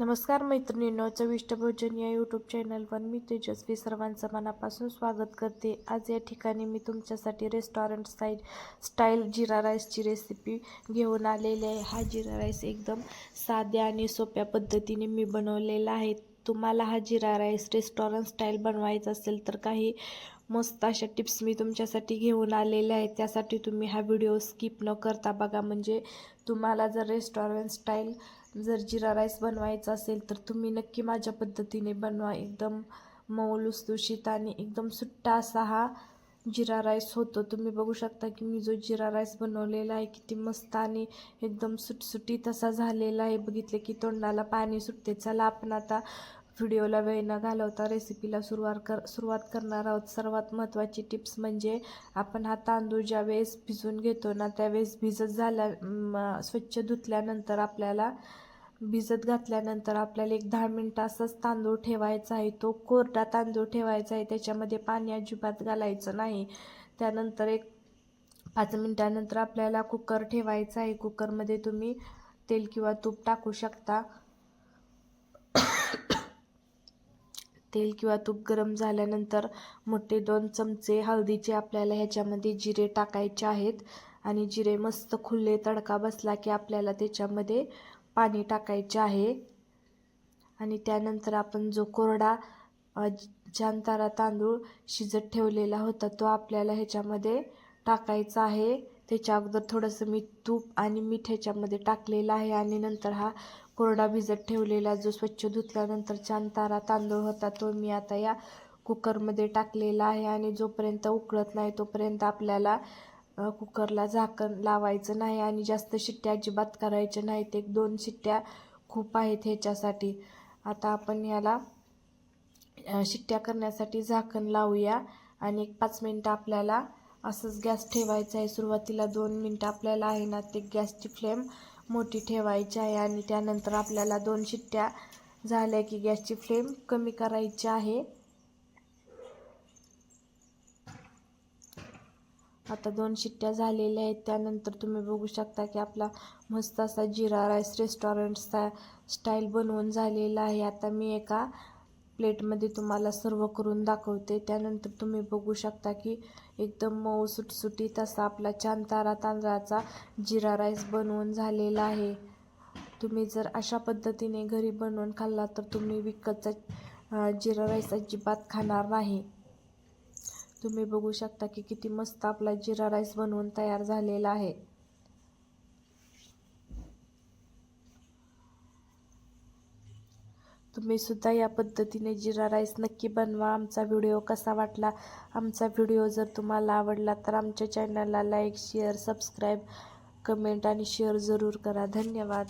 नमस्कार मैत्रिणींनो चविष्ट भोजन या यूट्यूब चॅनलवर मी तेजस्वी सर्वांचं मनापासून स्वागत करते. आज या ठिकाणी मी तुमच्यासाठी रेस्टॉरंट स्टाईल स्टाईल जिरा राईसची रेसिपी घेऊन आलेली आहे. हा जिरा राईस एकदम साध्या आणि सोप्या पद्धतीने मी बनवलेला आहे. तुम्हाला हा जिरा राईस रेस्टॉरंट स्टाईल बनवायचा असेल तर काही मस्त अशा टिप्स मी तुमच्यासाठी घेऊन आलेल्या आहेत त्यासाठी तुम्ही हा व्हिडिओ स्किप न करता बघा. म्हणजे तुम्हाला जर रेस्टॉरंट स्टाईल जर जिरा राईस बनवायचा असेल तर तुम्ही नक्की माझ्या पद्धतीने बनवा. एकदम मऊ लुसलुशीत आणि एकदम सुट्टा असा हा जिरा राईस होतो. तुम्ही बघू शकता की मी जो जिरा राईस बनवलेला आहे किती मस्त आणि एकदम सुटसुटीत असा झालेला आहे. बघितले की तोंडाला पाणी सुटते. चला आपण आता व्हिडिओला वेळ न घालवता रेसिपीला सुरुवात कर सुरुवात करणार आहोत. सर्वात महत्त्वाची टिप्स म्हणजे आपण हा तांदूळ ज्या वेळेस भिजून घेतो ना त्यावेळेस भिजत झाल्या स्वच्छ धुतल्यानंतर आपल्याला भिजत घातल्यानंतर आपल्याला एक दहा मिनटं असंच तांदूळ ठेवायचा आहे. तो कोरडा तांदूळ ठेवायचा आहे. त्याच्यामध्ये पाणी अजिबात घालायचं नाही. त्यानंतर एक पाच मिनटानंतर आपल्याला कुकर ठेवायचा आहे. कुकरमध्ये तुम्ही तेल किंवा तूप टाकू शकता. तेल किंवा तूप गरम झाल्यानंतर मोठे दोन चमचे हळदीचे आपल्याला ह्याच्यामध्ये जिरे टाकायचे आहेत. आणि जिरे मस्त खुले तडका बसला की आपल्याला त्याच्यामध्ये पाणी टाकायचे आहे. आणि त्यानंतर आपण जो कोरडा जानतारा तांदूळ शिजत ठेवलेला होता तो आपल्याला ह्याच्यामध्ये टाकायचा आहे. त्याच्या अगोदर थोडंसं मी तूप आणि मीठ ह्याच्यामध्ये टाकलेलं आहे आणि नंतर हा कोरडा भिजत ठेवलेला जो स्वच्छ धुतल्यानंतर छान तारा तांदूळ होता तो मी आता या कुकरमध्ये टाकलेला आहे आणि जोपर्यंत उकळत नाही तोपर्यंत आपल्याला कुकरला झाकण लावायचं नाही आणि जास्त शिट्ट्या अजिबात करायच्या नाहीत. एक दोन शिट्ट्या खूप आहेत ह्याच्यासाठी. आता आपण याला शिट्ट्या करण्यासाठी झाकण लावूया आणि एक पाच मिनटं आपल्याला असंच गॅस ठेवायचा आहे. सुरुवातीला दोन मिनटं आपल्याला आहे ना ते गॅसची फ्लेम मोठी ठेवायची आहे आणि त्यानंतर आपल्याला दोन शिट्ट्या झाल्या की गॅसची फ्लेम कमी करायची आहे. आता दोन शिट्ट्या झालेल्या आहेत. त्यानंतर तुम्ही बघू शकता की आपला मस्त असा जिरा राईस रेस्टॉरंट स्टा स्टाईल बनवून झालेला आहे. आता मी एका प्लेटमध्ये तुम्हाला सर्व करून दाखवते. त्यानंतर तुम्ही बघू शकता की एकदम मऊ सुटसुटीत असा आपला छान तारा तांदळाचा जिरा राईस बनवून झालेला आहे. तुम्ही जर अशा पद्धतीने घरी बनवून खाल्ला तर तुम्ही विकतचा जिरा राईस अजिबात खाणार नाही. तुम्ही बघू शकता की किती मस्त आपला जिरा राईस बनवून तयार झालेला आहे. तुम्ही सुद्धा या पद्धतीने जिरा राईस नक्की बनवा. आमचा व्हिडिओ कसा वाटला? आमचा व्हिडिओ जर तुम्हाला आवडला तर आमच्या चॅनलला लाईक शेअर सबस्क्राईब कमेंट आणि शेअर जरूर करा. धन्यवाद.